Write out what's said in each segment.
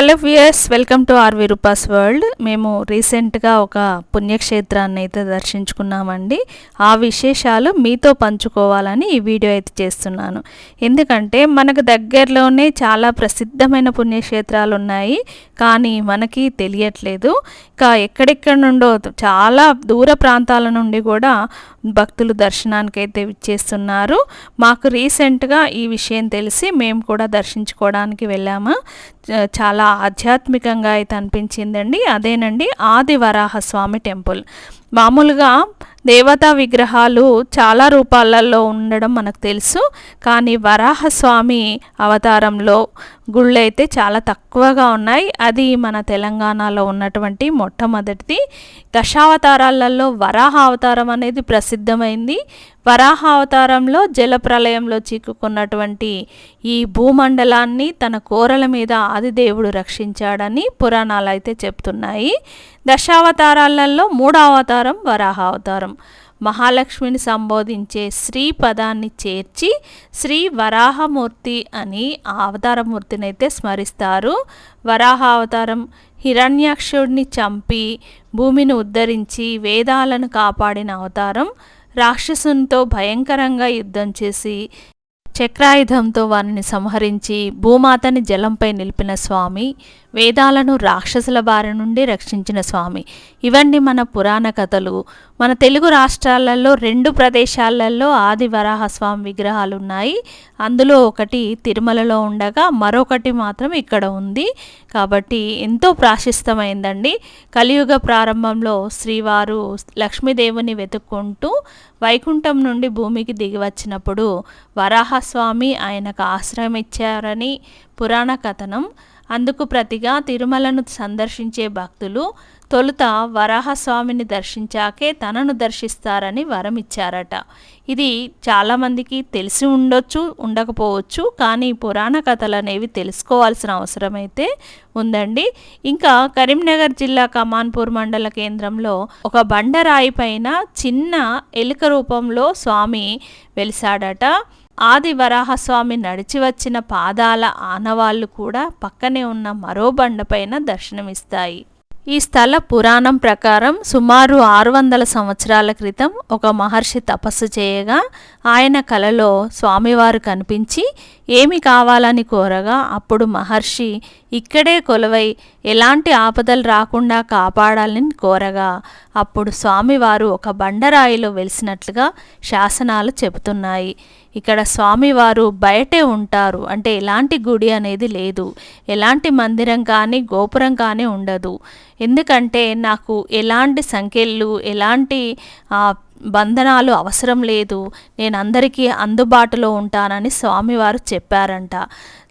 Hello viewers welcome to RV Roopa's world. మేము రీసెంట్గా ఒక పుణ్యక్షేత్రాన్ని అయితే దర్శించుకున్నామండి. ఆ విశేషాలు మీతో పంచుకోవాలని ఈ వీడియో అయితే చేస్తున్నాను. ఎందుకంటే మనకు దగ్గరలోనే చాలా ప్రసిద్ధమైన పుణ్యక్షేత్రాలు ఉన్నాయి. కానీ మనకి తెలియట్లేదు. ఇంకా ఎక్కడెక్కడి నుండో చాలా దూర ప్రాంతాల నుండి కూడా భక్తులు దర్శనానికి అయితే విచ్చేస్తున్నారు. మాకు రీసెంట్గా ఈ విషయం తెలిసి మేము కూడా దర్శించుకోవడానికి వెళ్ళాము. చాలా ఆధ్యాత్మికంగా అయితే అనిపించిందండి. అదేనండి ఆది వరాహస్వామి టెంపుల్. మామూలుగా దేవతా విగ్రహాలు చాలా రూపాలలో ఉండడం మనకు తెలుసు. కానీ వరాహస్వామి అవతారంలో గుళ్ళు అయితే చాలా తక్కువగా ఉన్నాయి. అది మన తెలంగాణలో ఉన్నటువంటి మొట్టమొదటిది. దశావతారాలలో వరాహ అవతారం అనేది ప్రసిద్ధమైంది. వరాహ అవతారంలో జల ప్రళయంలో చిక్కుకున్నటువంటి ఈ భూమండలాన్ని తన కోరల మీద ఆదిదేవుడు రక్షించాడని పురాణాలు అయితే చెప్తున్నాయి. దశావతారాలలో మూడో అవతారం వరాహ అవతారం. మహాలక్ష్మిని సంబోధించే శ్రీ పదాన్ని చేర్చి శ్రీ వరాహమూర్తి అని ఆ అవతారమూర్తిని అయితే స్మరిస్తారు. వరాహ అవతారం హిరణ్యాక్షుడిని చంపి భూమిని ఉద్ధరించి వేదాలను కాపాడిన అవతారం. రాక్షసునితో భయంకరంగా యుద్ధం చేసి చక్రాయుధంతో వారిని సంహరించి భూమాతని జలంపై నిలిపిన స్వామి వేదాలను రాక్షసుల బారి నుండి రక్షించిన స్వామి. ఇవన్నీ మన పురాణ కథలు. మన తెలుగు రాష్ట్రాలలో రెండు ప్రదేశాలలో ఆది వరాహస్వామి విగ్రహాలు ఉన్నాయి అందులో ఒకటి తిరుమలలో ఉండగా మరొకటి మాత్రం ఇక్కడ ఉంది. కాబట్టి ఎంతో ప్రాశస్తమైందండి. కలియుగ ప్రారంభంలో శ్రీవారు లక్ష్మీదేవుని వెతుక్కుంటూ వైకుంఠం నుండి భూమికి దిగి వచ్చినప్పుడు వరాహస్వామి ఆయనకు ఆశ్రయం ఇచ్చారని పురాణ కథనం. అందుకు ప్రతిగా తిరుమలను సందర్శించే భక్తులు తొలుత వరాహస్వామిని దర్శించాకే తనను దర్శిస్తారని వరం ఇచ్చారట ఇది చాలామందికి తెలిసి ఉండొచ్చు ఉండకపోవచ్చు కానీ పురాణ కథలు అనేవి తెలుసుకోవాల్సిన అవసరం అయితే ఉందండి. ఇంకా కరీంనగర్ జిల్లా కమాన్పూర్ మండల కేంద్రంలో ఒక బండరాయి పైన చిన్న ఎలుక రూపంలో స్వామి వెలిసాడట. ఆది వరాహస్వామి నడిచి వచ్చిన పాదాల ఆనవాళ్ళు కూడా పక్కనే ఉన్న మరో బండపైన దర్శనమిస్తాయి. ఈ స్థల పురాణం ప్రకారం సుమారు ఆరు వందల సంవత్సరాల క్రితం ఒక మహర్షి తపస్సు చేయగా ఆయన కలలో స్వామివారు కనిపించి ఏమి కావాలని కోరగా అప్పుడు మహర్షి ఇక్కడే కొలువై ఎలాంటి ఆపదలు రాకుండా కాపాడాలని కోరగా అప్పుడు స్వామివారు ఒక బండరాయిలో వెలిసినట్లుగా శాసనాలు చెబుతున్నాయి. ఇక్కడ స్వామివారు బయటే ఉంటారు అంటే ఎలాంటి గుడి అనేది లేదు. ఎలాంటి మందిరం కానీ గోపురం కానీ ఉండదు. ఎందుకంటే నాకు ఎలాంటి సంఖ్యలు ఎలాంటి బంధనాలు అవసరం లేదు నేను అందరికీ అందుబాటులో ఉంటానని స్వామివారు చెప్పారంట.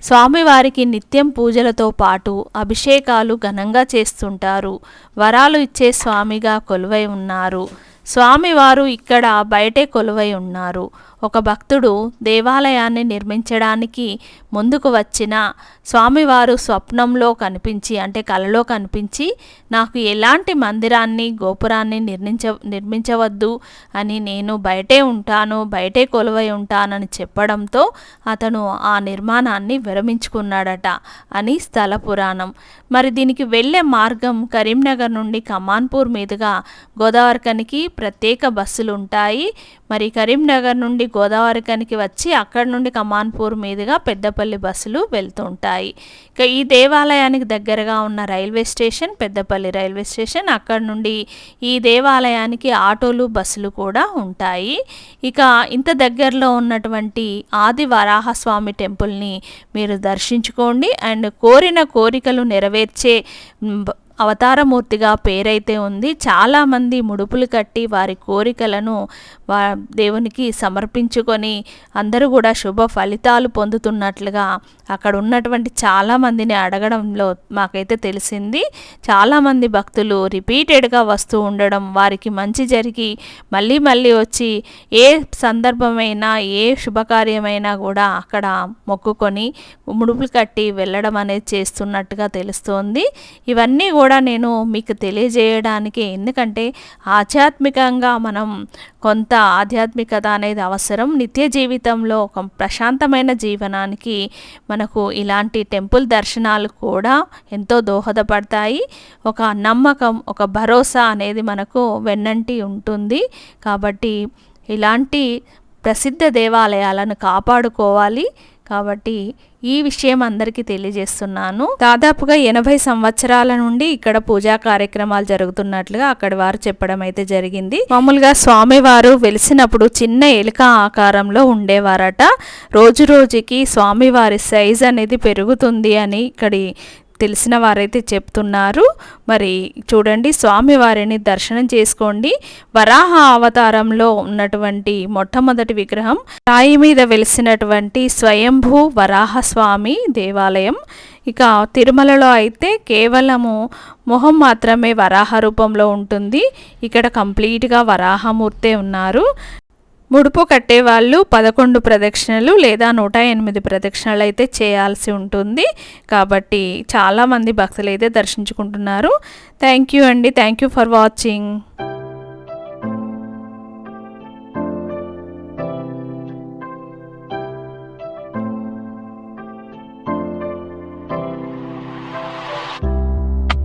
స్వామివారికి నిత్యం పూజలతో పాటు అభిషేకాలు ఘనంగా చేస్తుంటారు. వరాలు ఇచ్చే స్వామిగా కొలువై ఉన్నారు. స్వామివారు ఇక్కడ బయటే కొలువై ఉన్నారు. ఒక భక్తుడు దేవాలయాన్ని నిర్మించడానికి ముందుకు వచ్చిన స్వామివారు స్వప్నంలో కనిపించి అంటే కలలో కనిపించి నాకు ఎలాంటి మందిరాన్ని గోపురాన్ని నిర్మించ నిర్మించవద్దు అని నేను బయటే ఉంటాను బయటే కొలువై ఉంటానని చెప్పడంతో అతను ఆ నిర్మాణాన్ని విరమించుకున్నాడట అని స్థల పురాణం. మరి దీనికి వెళ్ళే మార్గం కరీంనగర్ నుండి కమాన్పూర్ మీదుగా గోదావరికనికి ప్రత్యేక బస్సులు ఉంటాయి మరి కరీంనగర్ నుండి గోదావరికనికి వచ్చి అక్కడి నుండి కమాన్పూర్ మీదుగా పెద్దపల్లి బస్సులు వెళ్తుంటాయి ఇక ఈ దేవాలయానికి దగ్గరగా ఉన్న railway station Peddapalli railway station అక్కడి నుండి ఈ దేవాలయానికి ఆటోలు బస్సులు కూడా ఉంటాయి. ఇక ఇంత దగ్గరలో ఉన్నటువంటి ఆది వరాహస్వామి టెంపుల్ని మీరు దర్శించుకోండి. అండ్ కోరిన కోరికలు నెరవేర్చే అవతారమూర్తిగా పేరైతే ఉంది. చాలామంది ముడుపులు కట్టి వారి కోరికలను వా దేవునికి సమర్పించుకొని అందరూ కూడా శుభ ఫలితాలు పొందుతున్నట్లుగా అక్కడ ఉన్నటువంటి చాలామందిని అడగడంలో మాకైతే తెలిసింది. చాలామంది భక్తులు రిపీటెడ్గా వస్తూ ఉండడం వారికి మంచి జరిగి మళ్ళీ మళ్ళీ వచ్చి ఏ సందర్భమైనా ఏ శుభకార్యమైనా కూడా అక్కడ మొక్కుకొని ముడుపులు కట్టి వెళ్ళడం అనేది చేస్తున్నట్టుగా తెలుస్తోంది. ఇవన్నీ కూడా కూడా నేను మీకు తెలియజేయడానికి. ఎందుకంటే ఆధ్యాత్మికంగా మనం కొంత ఆధ్యాత్మికత అనేది అవసరం. నిత్య జీవితంలో ఒక ప్రశాంతమైన జీవనానికి మనకు ఇలాంటి టెంపుల్ దర్శనాలు కూడా ఎంతో దోహదపడతాయి. ఒక నమ్మకం ఒక భరోసా అనేది మనకు వెన్నంటి ఉంటుంది. కాబట్టి ఇలాంటి ప్రసిద్ధ దేవాలయాలను కాపాడుకోవాలి. కాబట్టి ఈ విషయం అందరికీ తెలియజేస్తున్నాను. దాదాపుగా ఎనభై సంవత్సరాల నుండి ఇక్కడ పూజా కార్యక్రమాలు జరుగుతున్నట్లుగా అక్కడి వారు చెప్పడం అయితే జరిగింది. మామూలుగా స్వామివారు వెలిసినప్పుడు చిన్న ఎలుక ఆకారంలో ఉండేవారట. రోజు రోజుకి స్వామివారి సైజ్ అనేది పెరుగుతుంది అని ఇక్కడి తెలిసిన వారైతే చెప్తున్నారు. మరి చూడండి స్వామివారిని దర్శనం చేసుకోండి. వరాహ అవతారంలో ఉన్నటువంటి మొట్టమొదటి విగ్రహం రాయి మీద వెలిసినటువంటి స్వయంభూ వరాహ స్వామి దేవాలయం. ఇక తిరుమలలో అయితే కేవలము మొహం మాత్రమే వరాహ రూపంలో ఉంటుంది. ఇక్కడ కంప్లీట్గా వరాహమూర్తే ఉన్నారు. ముడుపు కట్టేవాళ్ళు పదకొండు ప్రదక్షిణలు లేదా నూట ఎనిమిది ప్రదక్షిణలు అయితే చేయాల్సి ఉంటుంది. కాబట్టి చాలామంది భక్తులు అయితే దర్శించుకుంటున్నారు. థ్యాంక్ యూ అండి. Thank you for watching.